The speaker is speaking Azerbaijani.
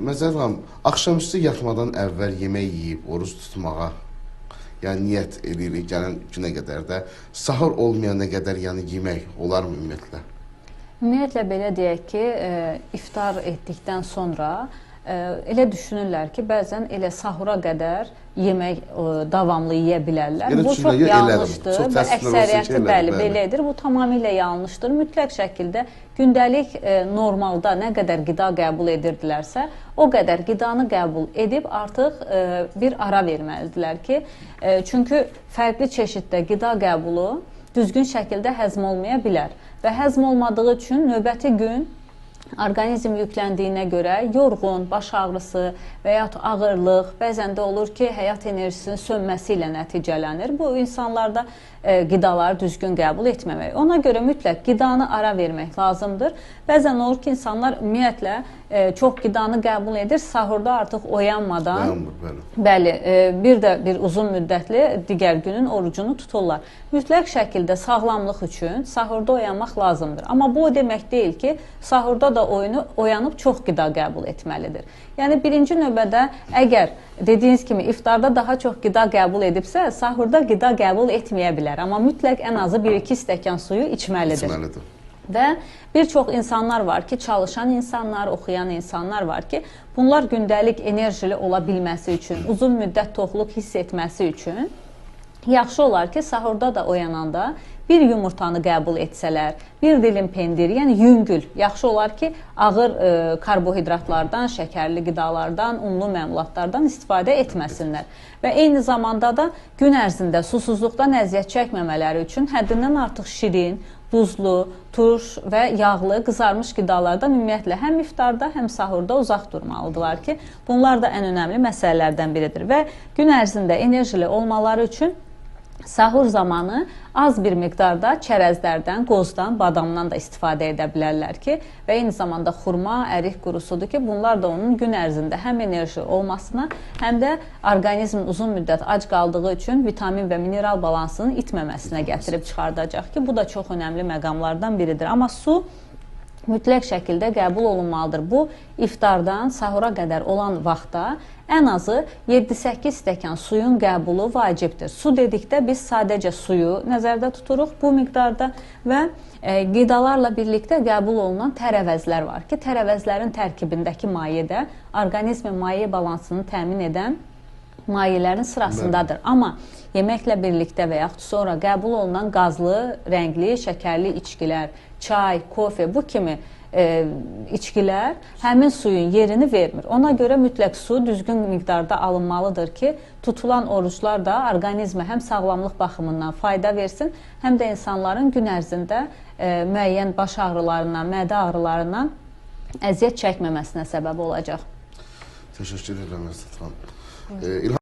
Məsələn, xanım, axşamüstü yatmadan əvvəl yemək yeyib oruc tutmağa yəni niyyət edirik gələn günə qədər də sahur olmayana qədər yəni yemək olarmı ümumiyyətlə? Ümumiyyətlə belə deyək ki, e, iftar etdikdən sonra elə düşünürlər ki, bəzən elə sahura qədər yemək e, davamlı yeyə bilərlər. Elə Bu çox yanlışdır Çox və əksəriyyəti bəli bəli. belədir. Bu tamamilə yanlışdır. Mütləq şəkildə gündəlik e, normalda nə qədər qida qəbul edirdilərsə, o qədər qidanı qəbul edib artıq e, bir ara verməlidirlər ki, e, çünki fərqli çeşiddə qida qəbulu düzgün şəkildə həzm olmaya bilər və həzm olmadığı üçün növbəti gün orqanizm yükləndiyinə görə yorğun, baş ağrısı və ya ağırlıq, bəzən də olur ki, həyat enerjisinin sönməsi ilə nəticələnir. Bu insanlarda e, qidaları düzgün qəbul etməmək. Ona görə mütləq qidanı ara vermək lazımdır. Bəzən olur ki, insanlar ümumiyyətlə e, çox qidanı qəbul edir, sahurda artıq oyanmadan Dayanmır, bəli. Bəli, e, bir də bir uzun müddətli digər günün orucunu tuturlar. Mütləq şəkildə sağlamlıq üçün sahurda oyanmaq lazımdır. Amma bu o demək deyil ki, sahurda da oyunu oyanıb çox qida qəbul etməlidir. Yəni birinci növbədə əgər dediyiniz kimi iftarda daha çox qida qəbul edibsə, sahurda qida qəbul etməyə bilər, amma mütləq ən azı 1-2 stəkan suyu içməlidir. İçməlidir. Və bir çox insanlar var ki, çalışan insanlar, oxuyan insanlar var ki, bunlar gündəlik enerjili ola bilməsi üçün, uzun müddət toxluq hiss etməsi üçün yaxşı olar ki, sahurda da oyananda bir yumurtanı qəbul etsələr, bir dilim pendir, yəni yüngül. Yaxşı olar ki, ağır e, karbohidratlardan, şəkərli qidalardan, unlu məmulatlardan istifadə etməsinlər. Və eyni zamanda da gün ərzində susuzluqdan əziyyət çəkməmələri üçün həddindən artıq şirin, duzlu, turş və yağlı qızarmış qidalardan ümumiyyətlə həm iftarda, həm sahurda uzaq durmalıdırlar ki, bunlar da ən önəmli məsələlərdən biridir və gün ərzində enerjili olmaları üçün Sahur zamanı az bir miqdarda çərəzlərdən, qozdan, badamdan da istifadə edə bilərlər ki, və eyni zamanda xurma, ərik qurusudur ki, bunlar da onun gün ərzində həm enerji olmasına, həm də orqanizmin uzun müddət ac qaldığı üçün vitamin və mineral balansının itməməsinə gətirib çıxardacaq ki, bu da çox önəmli məqamlardan biridir. Amma su mütləq şəkildə qəbul olunmalıdır. Bu iftardan sahura qədər olan vaxtda ən azı 7-8 stəkan suyun qəbulu vacibdir. Su dedikdə biz sadəcə suyu nəzərdə tuturuq bu miqdarda və e, qidalarla birlikdə qəbul olunan tərəvəzlər var ki, tərəvəzlərin tərkibindəki maye də orqanizmin maye balansını təmin edən mayələrin sırasındadır. Amma yeməklə birlikdə və yaxud sonra qəbul olunan qazlı, rəngli, şəkərli içkilər, çay, kofe bu kimi e, içkilər həmin suyun yerini vermir. Ona görə mütləq su düzgün miqdarda alınmalıdır ki, tutulan oruclar da orqanizmə həm sağlamlıq baxımından fayda versin, həm də insanların gün ərzində e, müəyyən baş ağrılarından, mədə ağrılarından əziyyət çəkməməsinə səbəb olacaq. Təşəkkür edirəm Əzət xanım. İlham